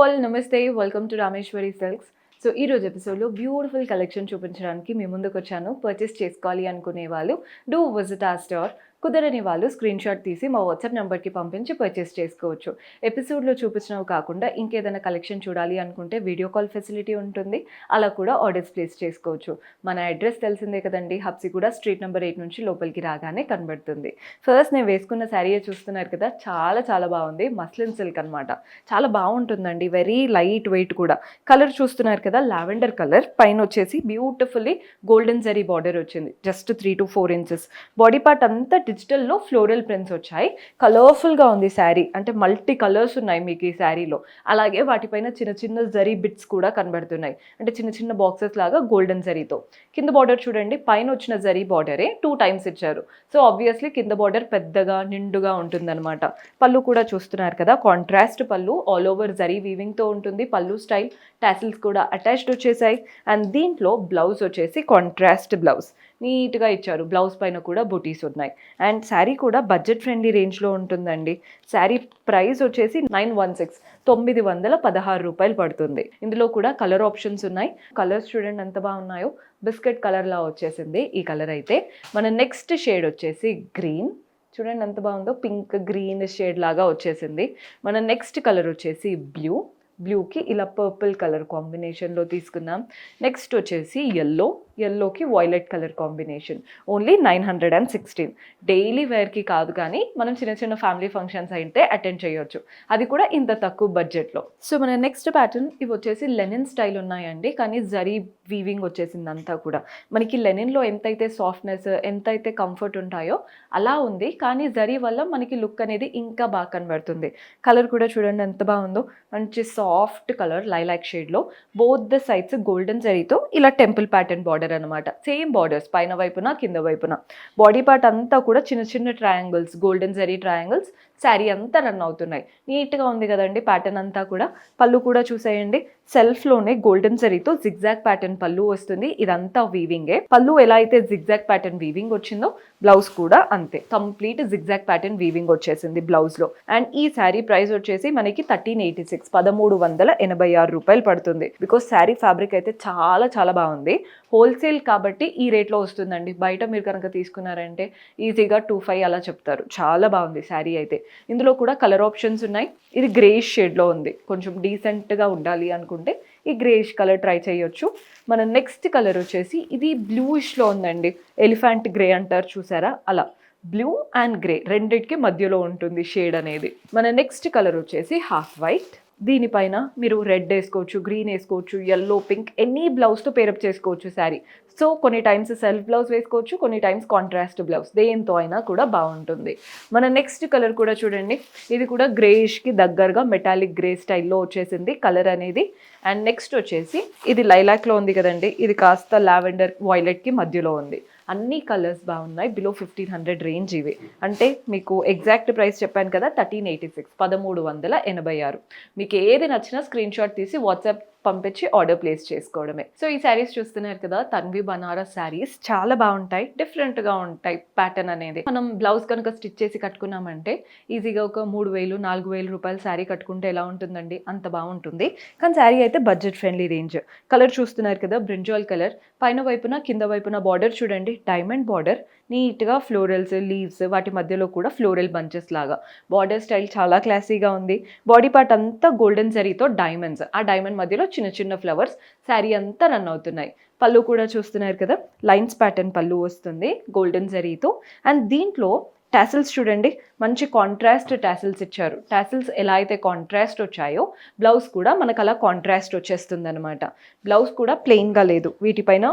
All నమస్తే welcome to Rameshwari silks so ఈ రోజు ఎపిసోడ్లో బ్యూటిఫుల్ కలెక్షన్ చూపించడానికి మీ ముందుకు వచ్చాను పర్చేస్ చేసుకోవాలి అనుకునే వాళ్ళు డూ విజిట్ ఆ స్టోర్ కుదరని వాళ్ళు స్క్రీన్ షాట్ తీసి మా వాట్సాప్ నెంబర్కి పంపించి పర్చేస్ చేసుకోవచ్చు. ఎపిసోడ్లో చూపించినవి కాకుండా ఇంకేదైనా కలెక్షన్ చూడాలి అనుకుంటే వీడియో కాల్ ఫెసిలిటీ ఉంటుంది. అలా కూడా ఆర్డర్స్ ప్లేస్ చేసుకోవచ్చు. మన అడ్రస్ తెలిసిందే కదండి. హబ్సిగూడ స్ట్రీట్ నెంబర్ ఎయిట్ నుంచి లోపలికి రాగానే కనబడుతుంది. ఫస్ట్ నేను వేసుకున్న శారీ చూస్తున్నారు కదా చాలా చాలా బాగుంది. మస్లిన్ సిల్క్ అనమాట చాలా బాగుంటుందండి. వెరీ లైట్ వెయిట్ కూడా. కలర్ చూస్తున్నారు కదా లావెండర్ కలర్ పైన వచ్చేసి బ్యూటిఫుల్లీ గోల్డెన్ జరీ బార్డర్ వచ్చింది. Just three to four inches body part అంతా డిజిటల్లో ఫ్లోరల్ ప్రింట్స్ వచ్చాయి. కలర్ఫుల్గా ఉంది శారీ. అంటే మల్టీ కలర్స్ ఉన్నాయి మీకు ఈ శారీలో. అలాగే వాటిపైన చిన్న చిన్న జరీ బిట్స్ కూడా కనబడుతున్నాయి. అంటే చిన్న చిన్న బాక్సెస్ లాగా గోల్డెన్ జరీతో. కింద బార్డర్ చూడండి. పైన వచ్చిన జరీ బార్డరే టూ టైమ్స్ ఇచ్చారు. సో ఆబ్వియస్లీ కింద బార్డర్ పెద్దగా నిండుగా ఉంటుందన్నమాట. పళ్ళు కూడా చూస్తున్నారు కదా. కాంట్రాస్ట్ పళ్ళు ఆల్ ఓవర్ జరీ వీవింగ్తో ఉంటుంది. పళ్ళు స్టైల్ టాసిల్స్ కూడా అటాచ్డ్ వచ్చేసాయి. అండ్ దీంట్లో బ్లౌజ్ వచ్చేసి కాంట్రాస్ట్ బ్లౌజ్ నీట్గా ఇచ్చారు. బ్లౌజ్ పైన కూడా బుటీస్ ఉన్నాయి. అండ్ శారీ కూడా బడ్జెట్ ఫ్రెండ్లీ రేంజ్లో ఉంటుందండి. శారీ ప్రైస్ వచ్చేసి నైన్ వన్ సిక్స్ తొమ్మిది వందల పదహారు రూపాయలు పడుతుంది. ఇందులో కూడా కలర్ ఆప్షన్స్ ఉన్నాయి. కలర్స్ చూడండి ఎంత బాగున్నాయో. బిస్కెట్ కలర్లా వచ్చేసింది ఈ కలర్ అయితే. మన నెక్స్ట్ షేడ్ వచ్చేసి గ్రీన్. చూడండి ఎంత బాగుందో. పింక్ గ్రీన్ షేడ్ లాగా వచ్చేసింది. మన నెక్స్ట్ కలర్ వచ్చేసి బ్లూ. బ్లూకి ఇలా పర్పుల్ కలర్ కాంబినేషన్లో తీసుకున్నాం నెక్స్ట్ వచ్చేసి ఎల్లో ఎల్లోకి violet colour combination only nine hundred and sixteen daily వేర్కి కాదు కానీ మనం చిన్న చిన్న ఫ్యామిలీ ఫంక్షన్స్ అయితే అటెండ్ చేయొచ్చు. అది కూడా ఇంత తక్కువ బడ్జెట్లో సో మన నెక్స్ట్ ప్యాటర్న్ ఇవి వచ్చేసి లెనిన్ స్టైల్ ఉన్నాయండి. కానీ జరీ వీవింగ్ వచ్చేసింది అంతా కూడా. మనకి లెనిన్లో ఎంతైతే సాఫ్ట్నెస్ ఎంతైతే కంఫర్ట్ ఉంటాయో అలా ఉంది. కానీ జరీ వల్ల మనకి లుక్ అనేది ఇంకా బాగా కనబడుతుంది. కలర్ కూడా చూడండి ఎంత బాగుందో. మంచి సాఫ్ట్ కలర్ లైలాక్ షేడ్లో బోత్ ద సైడ్స్ గోల్డెన్ జరీతో ఇలా టెంపుల్ ప్యాటర్న్ బార్డర్ అనమాట సేమ్ బార్డర్స్ పైన వైపున కింద వైపున బాడీ పార్ట్ అంతా కూడా చిన్న చిన్న triangles golden zari triangles sari అంతా రన్ అవుతున్నాయి. నీట్గా ఉంది కదండి ప్యాటర్న్ అంతా కూడా. పళ్ళు కూడా చూసేయండి. సెల్ఫ్లోనే గోల్డెన్ జరీతో జిగ్జాగ్ ప్యాటర్న్ పళ్ళు వస్తుంది. ఇదంతా వీవింగే పళ్ళు ఎలా అయితే జిగ్జాగ్ ప్యాటర్న్ వీవింగ్ వచ్చిందో బ్లౌజ్ కూడా అంతే. కంప్లీట్ జిగ్జాగ్ ప్యాటర్న్ వీవింగ్ వచ్చేసింది బ్లౌజ్లో అండ్ ఈ శారీ ప్రైస్ వచ్చేసి మనకి థర్టీన్ ఎయిటీ సిక్స్ పదమూడు వందల ఎనభై ఆరు రూపాయలు పడుతుంది. బికాస్ శారీ ఫ్యాబ్రిక్ అయితే చాలా చాలా బాగుంది. హోల్సేల్ కాబట్టి ఈ రేట్లో వస్తుందండి. బయట మీరు కనుక తీసుకున్నారంటే ఈజీగా టూ ఫైవ్ అలా చెప్తారు. చాలా బాగుంది శారీ అయితే. ఇందులో కూడా కలర్ ఆప్షన్స్ ఉన్నాయి. ఇది గ్రేష్ షేడ్లో ఉంది. కొంచెం డీసెంట్గా ఉండాలి అనుకుంటే ఈ గ్రేష్ కలర్ ట్రై చేయొచ్చు. మన నెక్స్ట్ కలర్ వచ్చేసి ఇది బ్లూయిష్లో ఉందండి. ఎలిఫెంట్ గ్రే అంటారు చూసారా? అలా. బ్లూ అండ్ గ్రే రెండిటికి మధ్యలో ఉంటుంది షేడ్ అనేది. మన నెక్స్ట్ కలర్ వచ్చేసి హాఫ్ వైట్ దీనిపైన మీరు రెడ్ వేసుకోవచ్చు గ్రీన్ వేసుకోవచ్చు ఎల్లో పింక్ ఎనీ బ్లౌజ్తో పేరప్ చేసుకోవచ్చు శారీ సో కొన్ని టైమ్స్ సెల్ఫ్ బ్లౌజ్ వేసుకోవచ్చు కొన్ని టైమ్స్ కాంట్రాస్ట్ బ్లౌజ్ దేంతో అయినా కూడా బాగుంటుంది. మన నెక్స్ట్ కలర్ కూడా చూడండి. ఇది కూడా గ్రేష్కి దగ్గరగా మెటాలిక్ గ్రే స్టైల్లో వచ్చేసింది కలర్ అనేది. అండ్ నెక్స్ట్ వచ్చేసి ఇది లైలాక్లో ఉంది కదండి. ఇది కాస్త లావెండర్ వైలెట్కి మధ్యలో ఉంది. అన్ని కలర్స్ బాగున్నాయి బిలో ఫిఫ్టీన్ హండ్రెడ్ రేంజ్ ఇవి. అంటే మీకు ఎగ్జాక్ట్ ప్రైస్ చెప్పాను కదా థర్టీన్ ఎయిటీ సిక్స్ పదమూడు వందల ఎనభై ఆరు. మీకు ఏది నచ్చినా స్క్రీన్ షాట్ తీసి వాట్సాప్ పంపించి ఆర్డర్ ప్లేస్ చేసుకోవడమే. సో ఈ శారీస్ చూస్తున్నారు కదా తన్వి బనారస్ శారీస్ చాలా బాగుంటాయి డిఫరెంట్గా ఉంటాయి ప్యాటర్న్ అనేది. మనం బ్లౌజ్ కనుక స్టిచ్ చేసి కట్టుకున్నామంటే ఈజీగా ఒక మూడు వేలు నాలుగు వేలు రూపాయల శారీ కట్టుకుంటే ఎలా ఉంటుందండి? అంత బాగుంటుంది. కానీ శారీ అయితే బడ్జెట్ ఫ్రెండ్లీ రేంజ్ కలర్ చూస్తున్నారు కదా బ్రింజాల్ కలర్ పైన వైపున కింద వైపున బార్డర్ చూడండి. డైమండ్ బార్డర్ నీట్గా ఫ్లోరల్స్ లీవ్స్ వాటి మధ్యలో కూడా ఫ్లోరల్ బంచెస్ లాగా. బార్డర్ స్టైల్ చాలా క్లాసీగా ఉంది. బాడీ పార్ట్ అంతా గోల్డెన్ జరీతో డైమండ్స్ ఆ డైమండ్ మధ్యలో చిన్న చిన్న ఫ్లవర్స్ శారీ అంతా రన్ అవుతున్నాయి. పళ్ళు కూడా చూస్తున్నారు కదా లైన్స్ ప్యాటర్న్ పళ్ళు వస్తుంది గోల్డెన్ జరీతో. అండ్ దీంట్లో టాసిల్స్ చూడండి మంచి కాంట్రాస్ట్ టాసిల్స్ ఇచ్చారు. టాసిల్స్ ఎలా అయితే కాంట్రాస్ట్ వచ్చాయో బ్లౌజ్ కూడా మనకు అలా కాంట్రాస్ట్ వచ్చేస్తుంది అనమాట బ్లౌజ్ కూడా ప్లెయిన్గా లేదు. వీటిపైన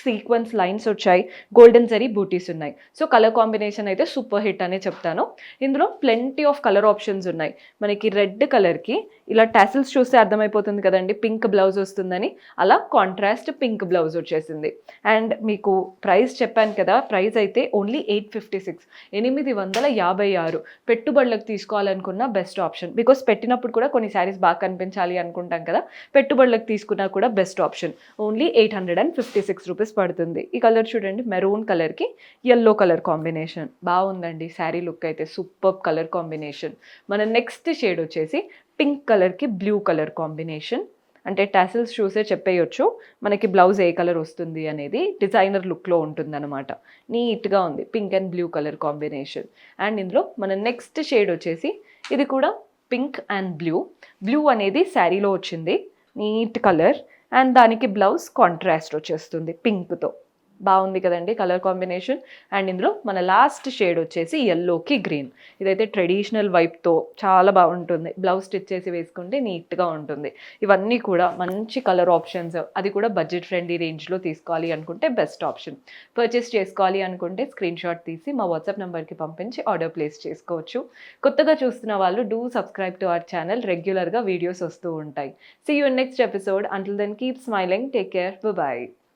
సీక్వెన్స్ లైన్స్ వచ్చాయి. గోల్డెన్ జరీ బూటీస్ ఉన్నాయి. సో కలర్ కాంబినేషన్ అయితే సూపర్ హిట్ అనే చెప్తాను. ఇందులో ప్లెంటీ ఆఫ్ కలర్ ఆప్షన్స్ ఉన్నాయి. మనకి రెడ్ కలర్కి ఇలా టాసిల్స్ చూస్తే అర్థమైపోతుంది కదండి. పింక్ బ్లౌజ్ వస్తుందని. అలా కాంట్రాస్ట్ పింక్ బ్లౌజ్ వచ్చేసింది. అండ్ మీకు ప్రైస్ చెప్పాను కదా. ప్రైస్ అయితే ఓన్లీ ఎయిట్ ఫిఫ్టీ సిక్స్ ఎనిమిది వందల యాభై ఆరు. పెట్టుబడులకు తీసుకోవాలనుకున్న బెస్ట్ ఆప్షన్ బికాస్ పెట్టినప్పుడు కూడా కొన్ని శారీస్ బాగా కనిపించాలి అనుకుంటాం కదా. పెట్టుబడులకు తీసుకున్నా కూడా best option only eight hundred and fifty six rupees rupees పడుతుంది. ఈ కలర్ చూడండి మెరూన్ కలర్కి ఎల్లో కలర్ కాంబినేషన్ బాగుందండి శారీ లుక్ అయితే సూపర్ కలర్ కాంబినేషన్ మన నెక్స్ట్ షేడ్ వచ్చేసి పింక్ కలర్కి బ్లూ కలర్ కాంబినేషన్ అంటే టాసిల్స్ చూసే చెప్పేయొచ్చు మనకి బ్లౌజ్ ఏ కలర్ వస్తుంది అనేది డిజైనర్ లుక్లో ఉంటుందన్నమాట. నీట్గా ఉంది pink and blue colour combination and ఇందులో మన నెక్స్ట్ షేడ్ వచ్చేసి ఇది కూడా పింక్ అండ్ బ్లూ బ్లూ అనేది శారీలో వచ్చింది. నీట్ కలర్ అండ్ దానికి బ్లౌజ్ కాంట్రాస్ట్ వచ్చేస్తుంది పింక్తో. బాగుంది కదండి కలర్ కాంబినేషన్. అండ్ ఇందులో మన లాస్ట్ షేడ్ వచ్చేసి ఎల్లోకి గ్రీన్ ఇదైతే ట్రెడిషనల్ వైప్తో చాలా బాగుంటుంది. బ్లౌజ్ స్టిచ్ చేసి వేసుకుంటే నీట్గా ఉంటుంది. ఇవన్నీ కూడా మంచి కలర్ ఆప్షన్స్ అది కూడా బడ్జెట్ ఫ్రెండ్లీ రేంజ్లో తీసుకోవాలి అనుకుంటే బెస్ట్ ఆప్షన్ పర్చేస్ చేసుకోవాలి అనుకుంటే స్క్రీన్ షాట్ తీసి మా వాట్సాప్ నెంబర్కి పంపించి ఆర్డర్ ప్లేస్ చేసుకోవచ్చు. కొత్తగా చూస్తున్న వాళ్ళు do subscribe to our channel రెగ్యులర్గా వీడియోస్ వస్తూ ఉంటాయి. See you next episode until then keep smiling take care bye